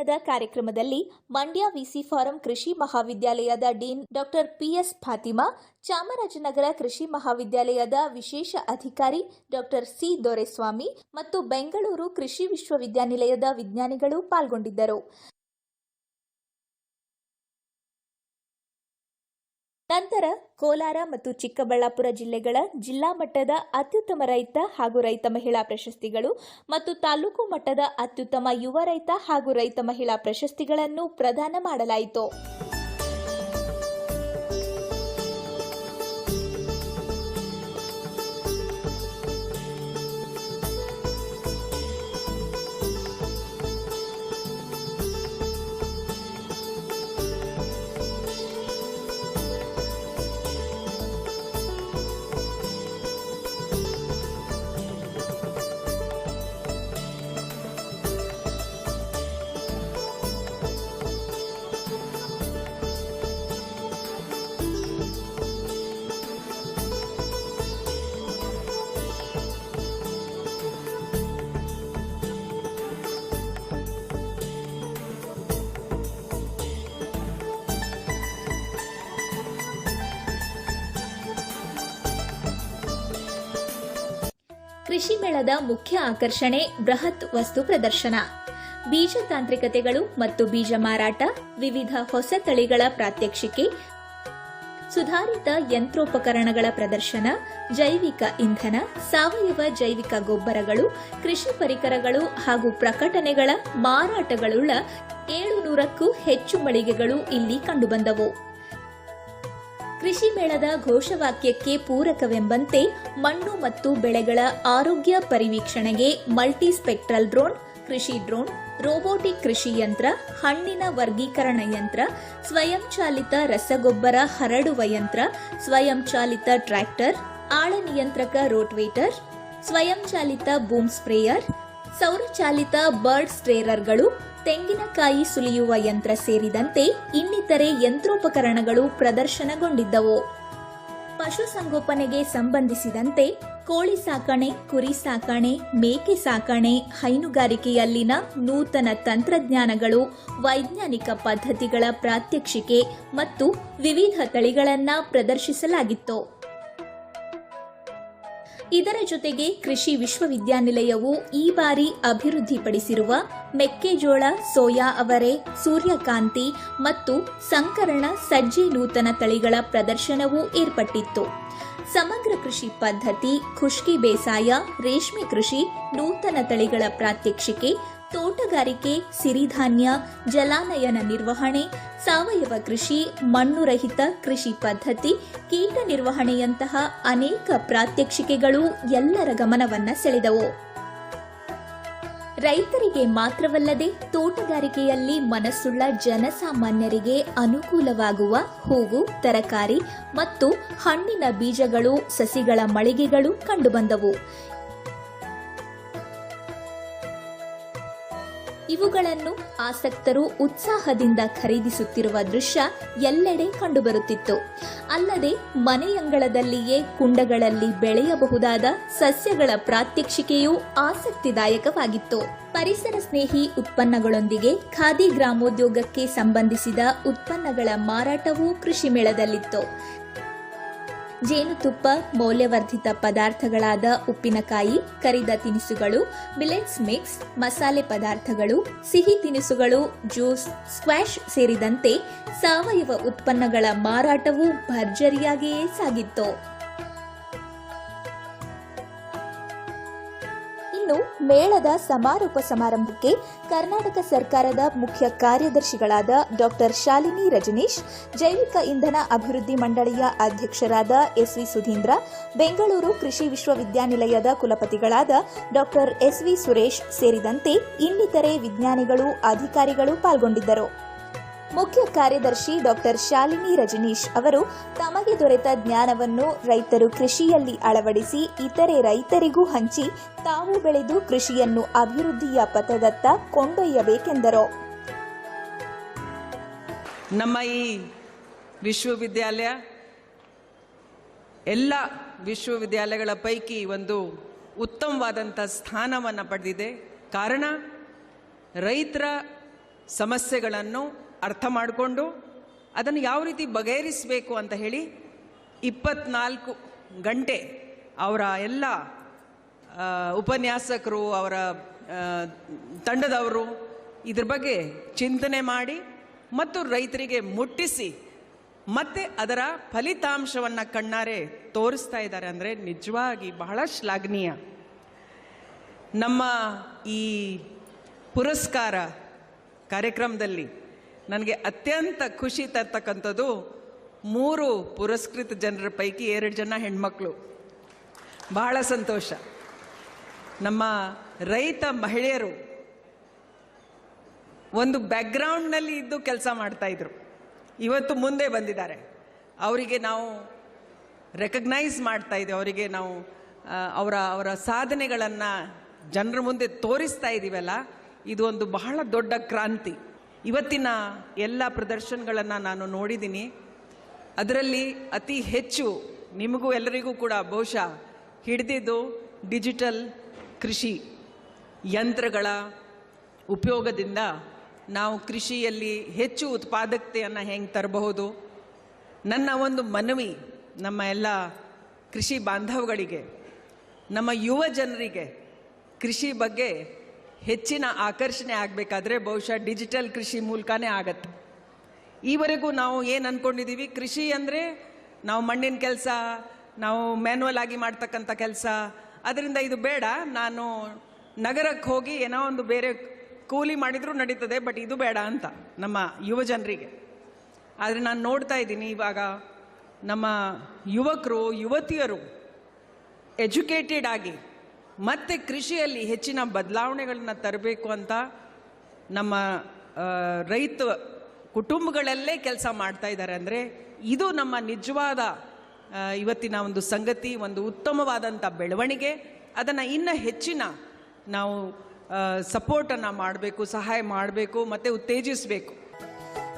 ದಿನದ ಕಾರ್ಯಕ್ರಮದಲ್ಲಿ ಮಂಡ್ಯ ವಿಸಿ ಫಾರಂ ಕೃಷಿ ಮಹಾವಿದ್ಯಾಲಯದ dean doctor PS Fatima, Chamarajanagar ಕೃಷಿ ಮಹಾವಿದ್ಯಾಲಯದ ವಿಶೇಷ ಅಧಿಕಾರಿ ಡಾಕ್ಟರ್ ಸಿ ದೊರೆಸ್ವಾಮಿ ಮತ್ತು ಬೆಂಗಳೂರು ಕೃಷಿ ವಿಶ್ವವಿದ್ಯಾನಿಲಯದ ವಿಜ್ಞಾನಿಗಳು ಪಾಲ್ಗೊಂಡಿದ್ದರು. ನಂತರ ಕೋಲಾರ ಮತ್ತು ಚಿಕ್ಕಬಳ್ಳಾಪುರ ಜಿಲ್ಲೆಗಳ ಜಿಲ್ಲಾ ಮಟ್ಟದ ಅತ್ಯುತ್ತಮ ರೈತ ಹಾಗೂ ರೈತ ಮಹಿಳಾ ಪ್ರಶಸ್ತಿಗಳು ಮತ್ತು ತಾಲೂಕು ಮಟ್ಟದ ಅತ್ಯುತ್ತಮ ಯುವ ರೈತ ಹಾಗೂ ರೈತ ಮಹಿಳಾ ಪ್ರಶಸ್ತಿಗಳನ್ನು ಪ್ರದಾನ ಮಾಡಲಾಯಿತು. ಕೃಷಿ ಮೇಳದ ಮುಖ್ಯ ಆಕರ್ಷಣೆ ಬೃಹತ್ ವಸ್ತು ಪ್ರದರ್ಶನ. ಬೀಜ ತಾಂತ್ರಿಕತೆಗಳು ಮತ್ತು ಬೀಜ ಮಾರಾಟ, ವಿವಿಧ ಹೊಸ ತಳಿಗಳ ಪ್ರಾತ್ಯಕ್ಷಿಕೆ, ಸುಧಾರಿತ ಯಂತ್ರೋಪಕರಣಗಳ ಪ್ರದರ್ಶನ, ಜೈವಿಕ ಇಂಧನ, ಸಾವಯವ ಜೈವಿಕ ಗೊಬ್ಬರಗಳು, ಕೃಷಿ ಪರಿಕರಗಳು ಹಾಗೂ ಪ್ರಕಟಣೆಗಳ ಮಾರಾಟಗಳುಳ್ಳ ಏಳು ನೂರಕ್ಕೂ ಹೆಚ್ಚು ಮಳಿಗೆಗಳು ಇಲ್ಲಿ ಕಂಡುಬಂದವು. ಕೃಷಿ ಮೇಳದ ಘೋಷವಾಕ್ಯಕ್ಕೆ ಪೂರಕವೆಂಬಂತೆ ಮಣ್ಣು ಮತ್ತು ಬೆಳೆಗಳ ಆರೋಗ್ಯ ಪರಿವೀಕ್ಷಣೆಗೆ ಮಲ್ಟಿ ಸ್ಪೆಕ್ಟ್ರಲ್ ಡ್ರೋನ್ ಕೃಷಿ ಡ್ರೋನ್ ರೋಬೋಟಿಕ್ ಕೃಷಿ ಯಂತ್ರ, ಹಣ್ಣಿನ ವರ್ಗೀಕರಣ ಯಂತ್ರ, ಸ್ವಯಂಚಾಲಿತ ರಸಗೊಬ್ಬರ ಹರಡುವ ಯಂತ್ರ, ಸ್ವಯಂಚಾಲಿತ ಟ್ರ್ಯಾಕ್ಟರ್, ಆಳ ನಿಯಂತ್ರಕ ರೋಟ್ವೇಟರ್, ಸ್ವಯಂಚಾಲಿತ ಬೂಮ್ ಸ್ಪ್ರೇಯರ್ ಸೌರಚಾಲಿತ ಬರ್ಡ್ ಸ್ಟ್ರೇರರ್ಗಳು, ತೆಂಗಿನಕಾಯಿ ಸುಲಿಯುವ ಯಂತ್ರ ಸೇರಿದಂತೆ ಇನ್ನಿತರೆ ಯಂತ್ರೋಪಕರಣಗಳು ಪ್ರದರ್ಶನಗೊಂಡಿದ್ದವು. ಪಶುಸಂಗೋಪನೆಗೆ ಸಂಬಂಧಿಸಿದಂತೆ ಕೋಳಿ ಸಾಕಣೆ, ಕುರಿ ಸಾಕಣೆ, ಮೇಕೆ ಸಾಕಣೆ, ಹೈನುಗಾರಿಕೆಯಲ್ಲಿನ ನೂತನ ತಂತ್ರಜ್ಞಾನಗಳು, ವೈಜ್ಞಾನಿಕ ಪದ್ಧತಿಗಳ ಪ್ರಾತ್ಯಕ್ಷಿಕೆ ಮತ್ತು ವಿವಿಧ ತಳಿಗಳನ್ನು ಪ್ರದರ್ಶಿಸಲಾಗಿತ್ತು. ಇದರ ಜೊತೆಗೆ ಕೃಷಿ ವಿಶ್ವವಿದ್ಯಾನಿಲಯವು ಈ ಬಾರಿ ಅಭಿವೃದ್ಧಿಪಡಿಸಿರುವ ಮೆಕ್ಕೆಜೋಳ, ಸೋಯಾ ಅವರೆ, ಸೂರ್ಯಕಾಂತಿ ಮತ್ತು ಸಂಕರಣ ಸಜ್ಜೆ ನೂತನ ತಳಿಗಳ ಪ್ರದರ್ಶನವೂ ಏರ್ಪಟ್ಟಿತ್ತು. ಸಮಗ್ರ ಕೃಷಿ ಪದ್ಧತಿ, ಖುಷ್ಕಿ ಬೇಸಾಯ, ರೇಷ್ಮೆ ಕೃಷಿ, ನೂತನ ತಳಿಗಳ ಪ್ರಾತ್ಯಕ್ಷಿಕೆ ತೋಟಗಾರಿಕೆ, ಸಿರಿಧಾನ್ಯ, ಜಲಾನಯನ ನಿರ್ವಹಣೆ, ಸಾವಯವ ಕೃಷಿ, ಮಣ್ಣು ರಹಿತ ಕೃಷಿ ಪದ್ಧತಿ, ಕೀಟ ನಿರ್ವಹಣೆಯಂತಹ ಅನೇಕ ಪ್ರಾತ್ಯಕ್ಷಿಕೆಗಳು ಎಲ್ಲರ ಗಮನವನ್ನ ಸೆಳೆದವು. ರೈತರಿಗೆ ಮಾತ್ರವಲ್ಲದೆ ತೋಟಗಾರಿಕೆಯಲ್ಲಿ ಮನಸ್ಸುಳ್ಳ ಜನಸಾಮಾನ್ಯರಿಗೆ ಅನುಕೂಲವಾಗುವ ಹೂವು, ತರಕಾರಿ ಮತ್ತು ಹಣ್ಣಿನ ಬೀಜಗಳು, ಸಸಿಗಳ ಮಳಿಗೆಗಳು ಕಂಡುಬಂದವು. ಇವುಗಳನ್ನು ಆಸಕ್ತರು ಉತ್ಸಾಹದಿಂದ ಖರೀದಿಸುತ್ತಿರುವ ದೃಶ್ಯ ಎಲ್ಲೆಡೆ ಕಂಡುಬರುತ್ತಿತ್ತು. ಅಲ್ಲದೆ ಮನೆಯಂಗಳದಲ್ಲಿಯೇ ಕುಂಡಗಳಲ್ಲಿ ಬೆಳೆಯಬಹುದಾದ ಸಸ್ಯಗಳ ಪ್ರಾತ್ಯಕ್ಷಿಕೆಯೂ ಆಸಕ್ತಿದಾಯಕವಾಗಿತ್ತು. ಪರಿಸರ ಸ್ನೇಹಿ ಉತ್ಪನ್ನಗಳೊಂದಿಗೆ ಖಾದಿ ಗ್ರಾಮೋದ್ಯೋಗಕ್ಕೆ ಸಂಬಂಧಿಸಿದ ಉತ್ಪನ್ನಗಳ ಮಾರಾಟವೂ ಕೃಷಿ ಮೇಳದಲ್ಲಿತ್ತು. ಜೇನುತುಪ್ಪ ಮೌಲ್ಯವರ್ಧಿತ ಪದಾರ್ಥಗಳಾದ ಉಪ್ಪಿನಕಾಯಿ, ಕರಿದ ತಿನಿಸುಗಳು ಮಿಲೆಟ್ಸ್ ಮಿಕ್ಸ್ ಮಸಾಲೆ ಪದಾರ್ಥಗಳು, ಸಿಹಿ ತಿನಿಸುಗಳು, ಜ್ಯೂಸ್ ಸ್ಕ್ವಾಷ್ ಸೇರಿದಂತೆ ಸಾವಯವ ಉತ್ಪನ್ನಗಳ ಮಾರಾಟವೂ ಭರ್ಜರಿಯಾಗಿಯೇ ಸಾಗಿತ್ತು. ಮೇಳದ ಸಮಾರೋಪ ಸಮಾರಂಭಕ್ಕೆ ಕರ್ನಾಟಕ ಸರ್ಕಾರದ ಮುಖ್ಯ ಕಾರ್ಯದರ್ಶಿಗಳಾದ ಡಾಕ್ಟರ್ ಶಾಲಿನಿ ರಜನೀಶ್, ಜೈವಿಕ ಇಂಧನ ಅಭಿವೃದ್ಧಿ ಮಂಡಳಿಯ ಅಧ್ಯಕ್ಷರಾದ ಎಸ್ವಿ ಸುಧೀಂದ್ರ, ಬೆಂಗಳೂರು ಕೃಷಿ ವಿಶ್ವವಿದ್ಯಾನಿಲಯದ ಕುಲಪತಿಗಳಾದ ಡಾಕ್ಟರ್ ಎಸ್ವಿ ಸುರೇಶ್ ಸೇರಿದಂತೆ ಇನ್ನಿತರೆ ವಿಜ್ಞಾನಿಗಳು, ಅಧಿಕಾರಿಗಳು ಪಾಲ್ಗೊಂಡಿದ್ದರು. ಮುಖ್ಯ ಕಾರ್ಯದರ್ಶಿ ಡಾಕ್ಟರ್ ಶಾಲಿನಿ ರಜನೀಶ್ ಅವರು ತಮಗೆ ದೊರೆತ ಜ್ಞಾನವನ್ನು ರೈತರು ಕೃಷಿಯಲ್ಲಿ ಅಳವಡಿಸಿ ಇತರೆ ರೈತರಿಗೂ ಹಂಚಿ ತಾವು ಬೆಳೆದು ಕೃಷಿಯನ್ನು ಅಭಿವೃದ್ಧಿಯ ಪಥದತ್ತ ಕೊಂಡೊಯ್ಯಬೇಕೆಂದರು. ನಮ್ಮ ಈ ವಿಶ್ವವಿದ್ಯಾಲಯ ಎಲ್ಲ ವಿಶ್ವವಿದ್ಯಾಲಯಗಳ ಪೈಕಿ ಒಂದು ಉತ್ತಮವಾದಂಥ ಸ್ಥಾನವನ್ನು ಪಡೆದಿದೆ. ಕಾರಣ ರೈತರ ಸಮಸ್ಯೆಗಳನ್ನು ಅರ್ಥ ಮಾಡಿಕೊಂಡು ಅದನ್ನು ಯಾವ ರೀತಿ ಬಗೆಹರಿಸಬೇಕು ಅಂತ ಹೇಳಿ ಇಪ್ಪತ್ನಾಲ್ಕು ಗಂಟೆ ಅವರ ಎಲ್ಲ ಉಪನ್ಯಾಸಕರು, ಅವರ ತಂಡದವರು ಇದ್ರ ಬಗ್ಗೆ ಚಿಂತನೆ ಮಾಡಿ ಮತ್ತು ರೈತರಿಗೆ ಮುಟ್ಟಿಸಿ ಮತ್ತೆ ಅದರ ಫಲಿತಾಂಶವನ್ನು ಕಣ್ಣಾರೆ ತೋರಿಸ್ತಾ ಇದ್ದಾರೆ ಅಂದರೆ ನಿಜವಾಗಿ ಬಹಳ ಶ್ಲಾಘನೀಯ. ನಮ್ಮ ಈ ಪುರಸ್ಕಾರ ಕಾರ್ಯಕ್ರಮದಲ್ಲಿ ನನಗೆ ಅತ್ಯಂತ ಖುಷಿ ತರ್ತಕ್ಕಂಥದ್ದು ಮೂರು ಪುರಸ್ಕೃತ ಜನರ ಪೈಕಿ ಎರಡು ಜನ ಹೆಣ್ಮಕ್ಳು. ಬಹಳ ಸಂತೋಷ. ನಮ್ಮ ರೈತ ಮಹಿಳೆಯರು ಒಂದು ಬ್ಯಾಕ್ಗ್ರೌಂಡ್ನಲ್ಲಿ ಇದ್ದು ಕೆಲಸ ಮಾಡ್ತಾಯಿದ್ರು ಇವತ್ತು ಮುಂದೆ ಬಂದಿದ್ದಾರೆ. ಅವರಿಗೆ ನಾವು ರೆಕಗ್ನೈಸ್ ಮಾಡ್ತಾ ಇದ್ದೀವಿ ಅವರಿಗೆ ನಾವು ಅವರ ಅವರ ಸಾಧನೆಗಳನ್ನು ಜನರ ಮುಂದೆ ತೋರಿಸ್ತಾ ಇದ್ದೀವಲ್ಲ ಇದು ಒಂದು ಬಹಳ ದೊಡ್ಡ ಕ್ರಾಂತಿ. ಇವತ್ತಿನ ಎಲ್ಲ ಪ್ರದರ್ಶನಗಳನ್ನು ನಾನು ನೋಡಿದ್ದೀನಿ. ಅದರಲ್ಲಿ ಅತಿ ಹೆಚ್ಚು ನಿಮಗೂ ಎಲ್ಲರಿಗೂ ಕೂಡ ಬಹುಶಃ ಹಿಡಿದಿದ್ದು ಡಿಜಿಟಲ್ ಕೃಷಿ ಯಂತ್ರಗಳ ಉಪಯೋಗದಿಂದ ನಾವು ಕೃಷಿಯಲ್ಲಿ ಹೆಚ್ಚು ಉತ್ಪಾದಕತೆಯನ್ನು ಹೆಂಗೆ ತರಬಹುದು. ನನ್ನ ಒಂದು ಮನವಿ ನಮ್ಮ ಎಲ್ಲ ಕೃಷಿ ಬಾಂಧವಗಳಿಗೆ, ನಮ್ಮ ಯುವ ಜನರಿಗೆ ಕೃಷಿ ಬಗ್ಗೆ ಹೆಚ್ಚಿನ ಆಕರ್ಷಣೆ ಆಗಬೇಕಾದ್ರೆ ಬಹುಶಃ ಡಿಜಿಟಲ್ ಕೃಷಿ ಮೂಲಕನೇ ಆಗತ್ತೆ. ಈವರೆಗೂ ನಾವು ಏನು ಅಂದ್ಕೊಂಡಿದ್ದೀವಿ ಕೃಷಿ ಅಂದರೆ ನಾವು ಮಣ್ಣಿನ ಕೆಲಸ, ನಾವು ಮ್ಯಾನ್ಯಲ್ ಆಗಿ ಮಾಡ್ತಕ್ಕಂಥ ಕೆಲಸ. ಅದರಿಂದ ಇದು ಬೇಡ. ನಾನು ನಗರಕ್ಕೆ ಹೋಗಿ ಏನೋ ಒಂದು ಬೇರೆ ಕೂಲಿ ಮಾಡಿದರೂ ನಡೀತದೆ, ಬಟ್ ಇದು ಬೇಡ ಅಂತ ನಮ್ಮ ಯುವ ಜನರಿಗೆ. ಆದರೆ ನಾನು ನೋಡ್ತಾ ಇದ್ದೀನಿ ಇವಾಗ ನಮ್ಮ ಯುವಕರು, ಯುವತಿಯರು ಎಜುಕೇಟೆಡ್ ಆಗಿ ಮತ್ತೆ ಕೃಷಿಯಲ್ಲಿ ಹೆಚ್ಚಿನ ಬದಲಾವಣೆಗಳನ್ನ ತರಬೇಕು ಅಂತ ನಮ್ಮ ರೈತ ಕುಟುಂಬಗಳಲ್ಲೇ ಕೆಲಸ ಮಾಡ್ತಾ ಇದ್ದಾರೆ ಅಂದರೆ ಇದು ನಮ್ಮ ನಿಜವಾದ ಇವತ್ತಿನ ಒಂದು ಸಂಗತಿ, ಒಂದು ಉತ್ತಮವಾದಂಥ ಬೆಳವಣಿಗೆ. ಅದನ್ನು ಇನ್ನೂ ಹೆಚ್ಚಿನ ನಾವು ಸಪೋರ್ಟನ್ನು ಮಾಡಬೇಕು, ಸಹಾಯ ಮಾಡಬೇಕು, ಮತ್ತು ಉತ್ತೇಜಿಸಬೇಕು.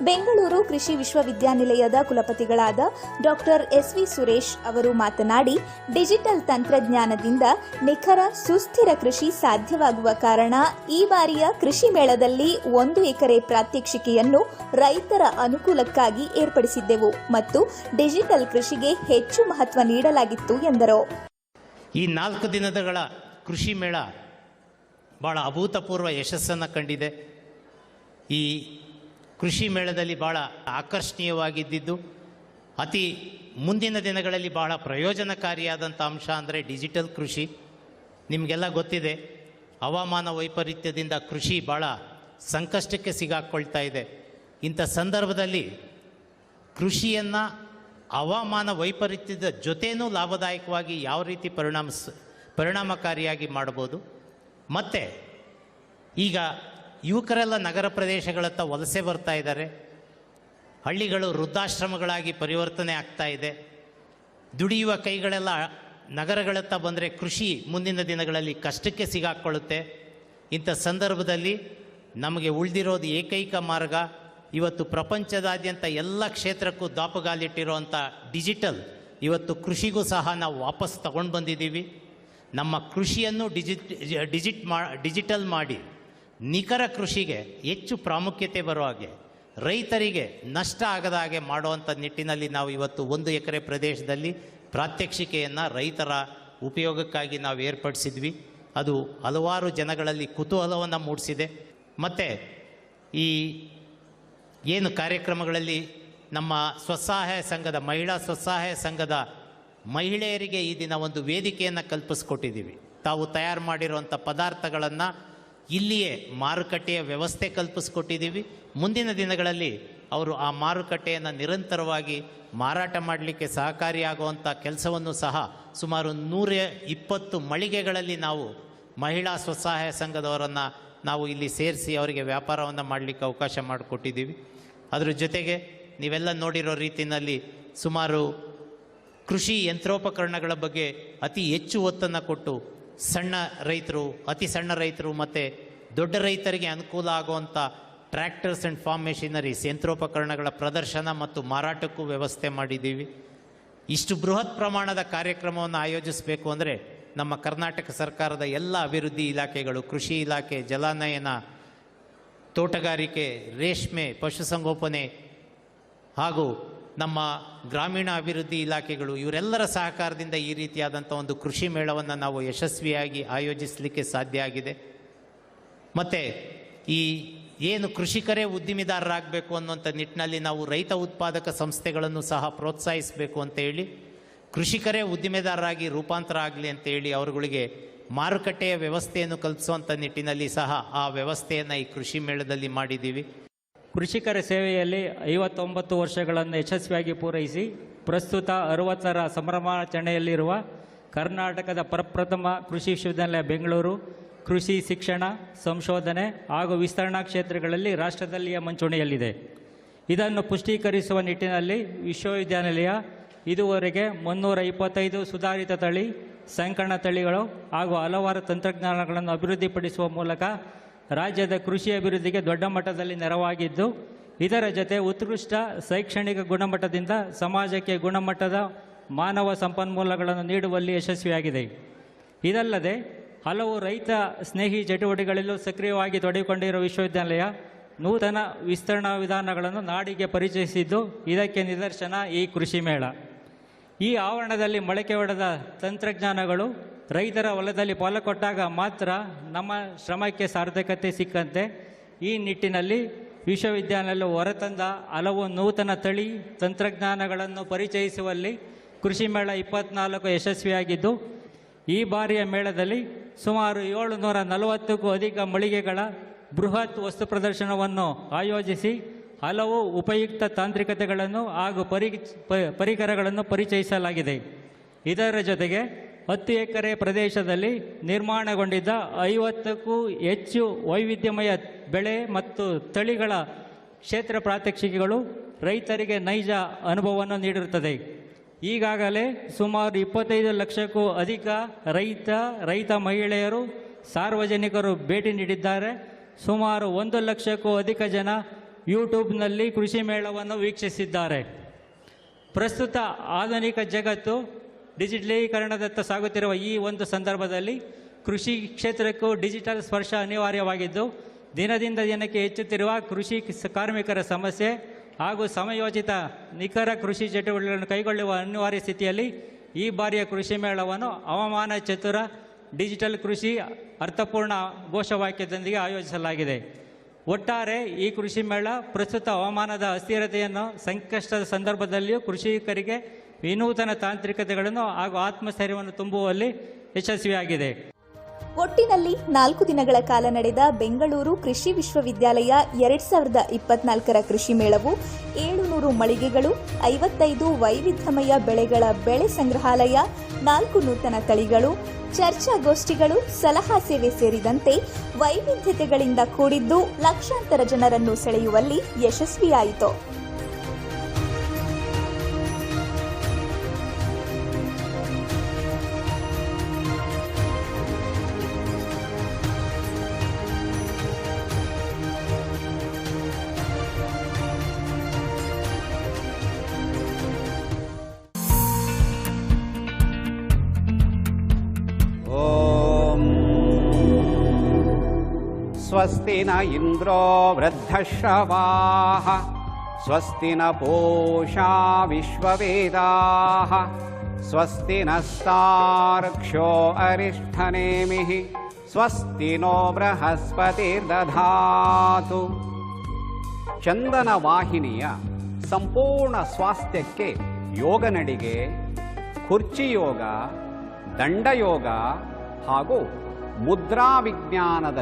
ಬೆಂಗಳೂರು ಕೃಷಿ ವಿಶ್ವವಿದ್ಯಾನಿಲಯದ ಕುಲಪತಿಗಳಾದ ಡಾಕ್ಟರ್ ಎಸ್ ವಿ ಸುರೇಶ್ ಅವರು ಮಾತನಾಡಿ, ಡಿಜಿಟಲ್ ತಂತ್ರಜ್ಞಾನದಿಂದ ನಿಖರ ಸುಸ್ಥಿರ ಕೃಷಿ ಸಾಧ್ಯವಾಗುವ ಕಾರಣ ಈ ಬಾರಿಯ ಕೃಷಿ ಮೇಳದಲ್ಲಿ ಒಂದು ಎಕರೆ ಪ್ರಾತ್ಯಕ್ಷಿಕೆಯನ್ನು ರೈತರ ಅನುಕೂಲಕ್ಕಾಗಿ ಏರ್ಪಡಿಸಿದ್ದೆವು ಮತ್ತು ಡಿಜಿಟಲ್ ಕೃಷಿಗೆ ಹೆಚ್ಚು ಮಹತ್ವ ನೀಡಲಾಗಿತ್ತು ಎಂದರು. ಈ ನಾಲ್ಕು ದಿನಗಳ ಕೃಷಿ ಮೇಳ ಭಾಳ ಅಭೂತಪೂರ್ವ ಯಶಸ್ಸನ್ನು ಕಂಡಿದೆ. ಈ ಕೃಷಿ ಮೇಳದಲ್ಲಿ ಭಾಳ ಆಕರ್ಷಣೀಯವಾಗಿದ್ದಿದ್ದು, ಅತಿ ಮುಂದಿನ ದಿನಗಳಲ್ಲಿ ಬಹಳ ಪ್ರಯೋಜನಕಾರಿಯಾದಂಥ ಅಂಶ ಅಂದರೆ ಡಿಜಿಟಲ್ ಕೃಷಿ. ನಿಮಗೆಲ್ಲ ಗೊತ್ತಿದೆ, ಹವಾಮಾನ ವೈಪರೀತ್ಯದಿಂದ ಕೃಷಿ ಭಾಳ ಸಂಕಷ್ಟಕ್ಕೆ ಸಿಗಾಕ್ಕೊಳ್ತಾ ಇದೆ. ಇಂಥ ಸಂದರ್ಭದಲ್ಲಿ ಕೃಷಿಯನ್ನು ಹವಾಮಾನ ವೈಪರೀತ್ಯದ ಜೊತೆಯೂ ಲಾಭದಾಯಕವಾಗಿ ಯಾವ ರೀತಿ ಪರಿಣಾಮ ಪರಿಣಾಮಕಾರಿಯಾಗಿ ಮಾಡ್ಬೋದು. ಮತ್ತು ಈಗ ಯುವಕರೆಲ್ಲ ನಗರ ಪ್ರದೇಶಗಳತ್ತ ವಲಸೆ ಬರ್ತಾ ಇದ್ದಾರೆ. ಹಳ್ಳಿಗಳು ವೃದ್ಧಾಶ್ರಮಗಳಾಗಿ ಪರಿವರ್ತನೆ ಆಗ್ತಾ ಇದೆ. ದುಡಿಯುವ ಕೈಗಳೆಲ್ಲ ನಗರಗಳತ್ತ ಬಂದರೆ ಕೃಷಿ ಮುಂದಿನ ದಿನಗಳಲ್ಲಿ ಕಷ್ಟಕ್ಕೆ ಸಿಗಾಕ್ಕೊಳ್ಳುತ್ತೆ ಇಂಥ ಸಂದರ್ಭದಲ್ಲಿ ನಮಗೆ ಉಳಿದಿರೋದು ಏಕೈಕ ಮಾರ್ಗ ಇವತ್ತು ಪ್ರಪಂಚದಾದ್ಯಂತ ಎಲ್ಲ ಕ್ಷೇತ್ರಕ್ಕೂ ದಾಪುಗಾಲಿಟ್ಟಿರುವಂಥ ಡಿಜಿಟಲ್ ಇವತ್ತು ಕೃಷಿಗೂ ಸಹ ನಾವು ವಾಪಸ್ ತಗೊಂಡು ಬಂದಿದ್ದೀವಿ. ನಮ್ಮ ಕೃಷಿಯನ್ನು ಡಿಜಿಟ್ ಡಿಜಿಟ್ ಮಾ, ಡಿಜಿಟಲ್ ಮಾಡಿ ನಿಖರ ಕೃಷಿಗೆ ಹೆಚ್ಚು ಪ್ರಾಮುಖ್ಯತೆ ಬರೋ ಹಾಗೆ ರೈತರಿಗೆ ನಷ್ಟ ಆಗದ ಹಾಗೆ ಮಾಡುವಂಥ ನಿಟ್ಟಿನಲ್ಲಿ ನಾವು ಇವತ್ತು ಒಂದು ಎಕರೆ ಪ್ರದೇಶದಲ್ಲಿ ಪ್ರಾತ್ಯಕ್ಷಿಕೆಯನ್ನು ರೈತರ ಉಪಯೋಗಕ್ಕಾಗಿ ನಾವು ಏರ್ಪಡಿಸಿದ್ವಿ. ಅದು ಹಲವಾರು ಜನಗಳಲ್ಲಿ ಕುತೂಹಲವನ್ನು ಮೂಡಿಸಿದೆ. ಮತ್ತು ಈ ಏನು ಕಾರ್ಯಕ್ರಮಗಳಲ್ಲಿ ನಮ್ಮ ಸ್ವಸಹಾಯ ಸಂಘದ, ಮಹಿಳಾ ಸ್ವಸಹಾಯ ಸಂಘದ ಮಹಿಳೆಯರಿಗೆ ಈ ದಿನ ಒಂದು ವೇದಿಕೆಯನ್ನು ಕಲ್ಪಿಸ್ಕೊಟ್ಟಿದ್ದೀವಿ. ತಾವು ತಯಾರು ಮಾಡಿರುವಂಥ ಪದಾರ್ಥಗಳನ್ನು ಇಲ್ಲಿಯೇ ಮಾರುಕಟ್ಟೆಯ ವ್ಯವಸ್ಥೆ ಕಲ್ಪಿಸ್ಕೊಟ್ಟಿದ್ದೀವಿ. ಮುಂದಿನ ದಿನಗಳಲ್ಲಿ ಅವರು ಆ ಮಾರುಕಟ್ಟೆಯನ್ನು ನಿರಂತರವಾಗಿ ಮಾರಾಟ ಮಾಡಲಿಕ್ಕೆ ಸಹಕಾರಿಯಾಗುವಂಥ ಕೆಲಸವನ್ನು ಸಹ ಸುಮಾರು ನೂರ ಇಪ್ಪತ್ತು ಮಳಿಗೆಗಳಲ್ಲಿ ನಾವು ಮಹಿಳಾ ಸ್ವಸಹಾಯ ಸಂಘದವರನ್ನು ನಾವು ಇಲ್ಲಿ ಸೇರಿಸಿ ಅವರಿಗೆ ವ್ಯಾಪಾರವನ್ನು ಮಾಡಲಿಕ್ಕೆ ಅವಕಾಶ ಮಾಡಿಕೊಟ್ಟಿದ್ದೀವಿ. ಅದರ ಜೊತೆಗೆ ನೀವೆಲ್ಲ ನೋಡಿರೋ ರೀತಿಯಲ್ಲಿ ಸುಮಾರು ಕೃಷಿ ಯಂತ್ರೋಪಕರಣಗಳ ಬಗ್ಗೆ ಅತಿ ಹೆಚ್ಚು ಒತ್ತನ್ನು ಕೊಟ್ಟು ಸಣ್ಣ ರೈತರು, ಅತಿ ಸಣ್ಣ ರೈತರು ಮತ್ತು ದೊಡ್ಡ ರೈತರಿಗೆ ಅನುಕೂಲ ಆಗುವಂಥ ಟ್ರ್ಯಾಕ್ಟರ್ಸ್ ಆ್ಯಂಡ್ ಫಾರ್ಮ್ ಮೆಷಿನರೀಸ್ ಯಂತ್ರೋಪಕರಣಗಳ ಪ್ರದರ್ಶನ ಮತ್ತು ಮಾರಾಟಕ್ಕೂ ವ್ಯವಸ್ಥೆ ಮಾಡಿದ್ದೀವಿ. ಇಷ್ಟು ಬೃಹತ್ ಪ್ರಮಾಣದ ಕಾರ್ಯಕ್ರಮವನ್ನು ಆಯೋಜಿಸಬೇಕು ಅಂದರೆ ನಮ್ಮ ಕರ್ನಾಟಕ ಸರ್ಕಾರದ ಎಲ್ಲ ಅಭಿವೃದ್ಧಿ ಇಲಾಖೆಗಳು, ಕೃಷಿ ಇಲಾಖೆ, ಜಲಾನಯನ, ತೋಟಗಾರಿಕೆ, ರೇಷ್ಮೆ, ಪಶುಸಂಗೋಪನೆ ಹಾಗೂ ನಮ್ಮ ಗ್ರಾಮೀಣ ಅಭಿವೃದ್ಧಿ ಇಲಾಖೆಗಳು ಇವರೆಲ್ಲರ ಸಹಕಾರದಿಂದ ಈ ರೀತಿಯಾದಂಥ ಒಂದು ಕೃಷಿ ಮೇಳವನ್ನು ನಾವು ಯಶಸ್ವಿಯಾಗಿ ಆಯೋಜಿಸಲಿಕ್ಕೆ ಸಾಧ್ಯ ಆಗಿದೆ. ಮತ್ತು ಈ ಏನು ಕೃಷಿಕರೇ ಉದ್ದಿಮೆದಾರರಾಗಬೇಕು ಅನ್ನುವಂಥ ನಿಟ್ಟಿನಲ್ಲಿ ನಾವು ರೈತ ಉತ್ಪಾದಕ ಸಂಸ್ಥೆಗಳನ್ನು ಸಹ ಪ್ರೋತ್ಸಾಹಿಸಬೇಕು ಅಂತ ಹೇಳಿ ಕೃಷಿಕರೇ ಉದ್ದಿಮೆದಾರರಾಗಿ ರೂಪಾಂತರ ಆಗಲಿ ಅಂತ ಹೇಳಿ ಅವರುಗಳಿಗೆ ಮಾರುಕಟ್ಟೆಯ ವ್ಯವಸ್ಥೆಯನ್ನು ಕಲ್ಪಿಸುವಂಥ ನಿಟ್ಟಿನಲ್ಲಿ ಸಹ ಆ ವ್ಯವಸ್ಥೆಯನ್ನು ಈ ಕೃಷಿ ಮೇಳದಲ್ಲಿ ಮಾಡಿದ್ದೀವಿ. ಕೃಷಿಕರ ಸೇವೆಯಲ್ಲಿ ಐವತ್ತೊಂಬತ್ತು ವರ್ಷಗಳನ್ನು ಯಶಸ್ವಿಯಾಗಿ ಪೂರೈಸಿ, ಪ್ರಸ್ತುತ ಅರವತ್ತರ ಸಂಭ್ರಮಾಚರಣೆಯಲ್ಲಿರುವ ಕರ್ನಾಟಕದ ಪ್ರಪ್ರಥಮ ಕೃಷಿ ವಿಶ್ವವಿದ್ಯಾಲಯ ಬೆಂಗಳೂರು, ಕೃಷಿ ಶಿಕ್ಷಣ ಸಂಶೋಧನೆ ಹಾಗೂ ವಿಸ್ತರಣಾ ಕ್ಷೇತ್ರಗಳಲ್ಲಿ ರಾಷ್ಟ್ರದಲ್ಲಿಯ ಮುಂಚೂಣಿಯಲ್ಲಿದೆ. ಇದನ್ನು ಪುಷ್ಟೀಕರಿಸುವ ನಿಟ್ಟಿನಲ್ಲಿ ವಿಶ್ವವಿದ್ಯಾನಿಲಯ ಇದುವರೆಗೆ ಮುನ್ನೂರ ಇಪ್ಪತ್ತೈದು ಸುಧಾರಿತ ತಳಿ, ಸಂಕರಣ ತಳಿಗಳು ಹಾಗೂ ಹಲವಾರು ತಂತ್ರಜ್ಞಾನಗಳನ್ನು ಅಭಿವೃದ್ಧಿಪಡಿಸುವ ಮೂಲಕ ರಾಜ್ಯದ ಕೃಷಿ ಅಭಿವೃದ್ಧಿಗೆ ದೊಡ್ಡ ಮಟ್ಟದಲ್ಲಿ ನೆರವಾಗಿದ್ದು, ಇದರ ಜೊತೆ ಉತ್ಕೃಷ್ಟ ಶೈಕ್ಷಣಿಕ ಗುಣಮಟ್ಟದಿಂದ ಸಮಾಜಕ್ಕೆ ಗುಣಮಟ್ಟದ ಮಾನವ ಸಂಪನ್ಮೂಲಗಳನ್ನು ನೀಡುವಲ್ಲಿ ಯಶಸ್ವಿಯಾಗಿದೆ. ಇದಲ್ಲದೆ, ಹಲವು ರೈತ ಸ್ನೇಹಿ ಚಟುವಟಿಕೆಗಳಲ್ಲೂ ಸಕ್ರಿಯವಾಗಿ ತೊಡಗಿಕೊಂಡಿರುವ ವಿಶ್ವವಿದ್ಯಾಲಯ ನೂತನ ವಿಸ್ತರಣಾ ವಿಧಾನಗಳನ್ನು ನಾಡಿಗೆ ಪರಿಚಯಿಸಿದ್ದು, ಇದಕ್ಕೆ ನಿದರ್ಶನ ಈ ಕೃಷಿ ಮೇಳ. ಈ ಆವರಣದಲ್ಲಿ ಮೊಳಕೆ ಹೊಡೆದ ತಂತ್ರಜ್ಞಾನಗಳು ರೈತರ ಹೊಲದಲ್ಲಿ ಫಲ ಕೊಟ್ಟಾಗ ಮಾತ್ರ ನಮ್ಮ ಶ್ರಮಕ್ಕೆ ಸಾರ್ಥಕತೆ ಸಿಕ್ಕಂತೆ. ಈ ನಿಟ್ಟಿನಲ್ಲಿ ವಿಶ್ವವಿದ್ಯಾಲಯ ಹೊರತಂದ ಹಲವು ನೂತನ ತಳಿ ತಂತ್ರಜ್ಞಾನಗಳನ್ನು ಪರಿಚಯಿಸುವಲ್ಲಿ ಕೃಷಿ ಮೇಳ ಇಪ್ಪತ್ನಾಲ್ಕು ಯಶಸ್ವಿಯಾಗಿದ್ದು, ಈ ಬಾರಿಯ ಮೇಳದಲ್ಲಿ ಸುಮಾರು ಏಳುನೂರ ನಲವತ್ತಕ್ಕೂ ಅಧಿಕ ಮಳಿಗೆಗಳ ಬೃಹತ್ ವಸ್ತು ಪ್ರದರ್ಶನವನ್ನು ಆಯೋಜಿಸಿ ಹಲವು ಉಪಯುಕ್ತ ತಾಂತ್ರಿಕತೆಗಳನ್ನು ಹಾಗೂ ಪರಿ ಪರಿಕರಗಳನ್ನು ಪರಿಚಯಿಸಲಾಗಿದೆ. ಇದರ ಜೊತೆಗೆ ಹತ್ತು ಎಕರೆ ಪ್ರದೇಶದಲ್ಲಿ ನಿರ್ಮಾಣಗೊಂಡಿದ್ದ ಐವತ್ತಕ್ಕೂ ಹೆಚ್ಚು ವೈವಿಧ್ಯಮಯ ಬೆಳೆ ಮತ್ತು ತಳಿಗಳ ಕ್ಷೇತ್ರ ಪ್ರಾತ್ಯಕ್ಷಿಕೆಗಳು ರೈತರಿಗೆ ನೈಜ ಅನುಭವವನ್ನು ನೀಡಿರುತ್ತದೆ. ಈಗಾಗಲೇ ಸುಮಾರು ಇಪ್ಪತ್ತೈದು ಲಕ್ಷಕ್ಕೂ ಅಧಿಕ ರೈತ ರೈತ ಮಹಿಳೆಯರು, ಸಾರ್ವಜನಿಕರು ಭೇಟಿ ನೀಡಿದ್ದಾರೆ. ಸುಮಾರು ಒಂದು ಲಕ್ಷಕ್ಕೂ ಅಧಿಕ ಜನ ಯೂಟ್ಯೂಬ್ನಲ್ಲಿ ಕೃಷಿ ಮೇಳವನ್ನು ವೀಕ್ಷಿಸಿದ್ದಾರೆ. ಪ್ರಸ್ತುತ ಆಧುನಿಕ ಜಗತ್ತು ಡಿಜಿಟಲೀಕರಣದತ್ತ ಸಾಗುತ್ತಿರುವ ಈ ಒಂದು ಸಂದರ್ಭದಲ್ಲಿ ಕೃಷಿ ಕ್ಷೇತ್ರಕ್ಕೂ ಡಿಜಿಟಲ್ ಸ್ಪರ್ಶ ಅನಿವಾರ್ಯವಾಗಿದ್ದು, ದಿನದಿಂದ ದಿನಕ್ಕೆ ಹೆಚ್ಚುತ್ತಿರುವ ಕೃಷಿ ಕಾರ್ಮಿಕರ ಸಮಸ್ಯೆ ಹಾಗೂ ಸಮಯೋಚಿತ ನಿಖರ ಕೃಷಿ ಚಟುವಟಿಕೆಗಳನ್ನು ಕೈಗೊಳ್ಳುವ ಅನಿವಾರ್ಯ ಸ್ಥಿತಿಯಲ್ಲಿ ಈ ಬಾರಿಯ ಕೃಷಿ ಮೇಳವನ್ನು ಹವಾಮಾನ ಚತುರ ಡಿಜಿಟಲ್ ಕೃಷಿ ಅರ್ಥಪೂರ್ಣ ಘೋಷವಾಕ್ಯದೊಂದಿಗೆ ಆಯೋಜಿಸಲಾಗಿದೆ. ಒಟ್ಟಾರೆ ಈ ಕೃಷಿ ಮೇಳ ಪ್ರಸ್ತುತ ಹವಾಮಾನದ ಅಸ್ಥಿರತೆಯನ್ನು ಸಂಕಷ್ಟದ ಸಂದರ್ಭದಲ್ಲಿಯೂ ಕೃಷಿಕರಿಗೆ ವಿನೂತನ ತಾಂತ್ರಿಕತೆಗಳನ್ನು ಹಾಗೂ ಆತ್ಮಸ್ಥೈರ್ಯವನ್ನು ತುಂಬುವಲ್ಲಿ ಯಶಸ್ವಿಯಾಗಿದೆ. ಒಟ್ಟಿನಲ್ಲಿ ನಾಲ್ಕು ದಿನಗಳ ಕಾಲ ನಡೆದ ಬೆಂಗಳೂರು ಕೃಷಿ ವಿಶ್ವವಿದ್ಯಾಲಯ ಎರಡ್ ಸಾವಿರದ ಇಪ್ಪತ್ನಾಲ್ಕರ ಕೃಷಿ ಮೇಳವು ಏಳುನೂರು ಮಳಿಗೆಗಳು, ಐವತ್ತೈದು ವೈವಿಧ್ಯಮಯ ಬೆಳೆಗಳ ಬೆಳೆ ಸಂಗ್ರಹಾಲಯ, ನಾಲ್ಕು ನೂತನ ತಳಿಗಳು, ಚರ್ಚಾಗೋಷ್ಠಿಗಳು, ಸಲಹಾ ಸೇವೆ ಸೇರಿದಂತೆ ವೈವಿಧ್ಯತೆಗಳಿಂದ ಕೂಡಿದ್ದು ಲಕ್ಷಾಂತರ ಜನರನ್ನು ಸೆಳೆಯುವಲ್ಲಿ ಯಶಸ್ವಿಯಾಯಿತು. स्वस्ति न इन्द्रो वृद्धश्रवाः स्वस्ति न पूषा विश्ववेदाः स्वस्ति नस्तार्क्ष्यो अरिष्ठनेमिः स्वस्ति नो बृहस्पतिर्दधातु ಚಂದನ ವಾಹಿನಿಯ ಸಂಪೂರ್ಣ ಸ್ವಾಸ್ಥ್ಯಕ್ಕೆ ಯೋಗ ನಡಿಗೆ ಕುರ್ಚಿ ಯೋಗ ದಂಡಯೋಗ ಹಾಗೂ ಮುದ್ರಾ ವಿಜ್ಞಾನದ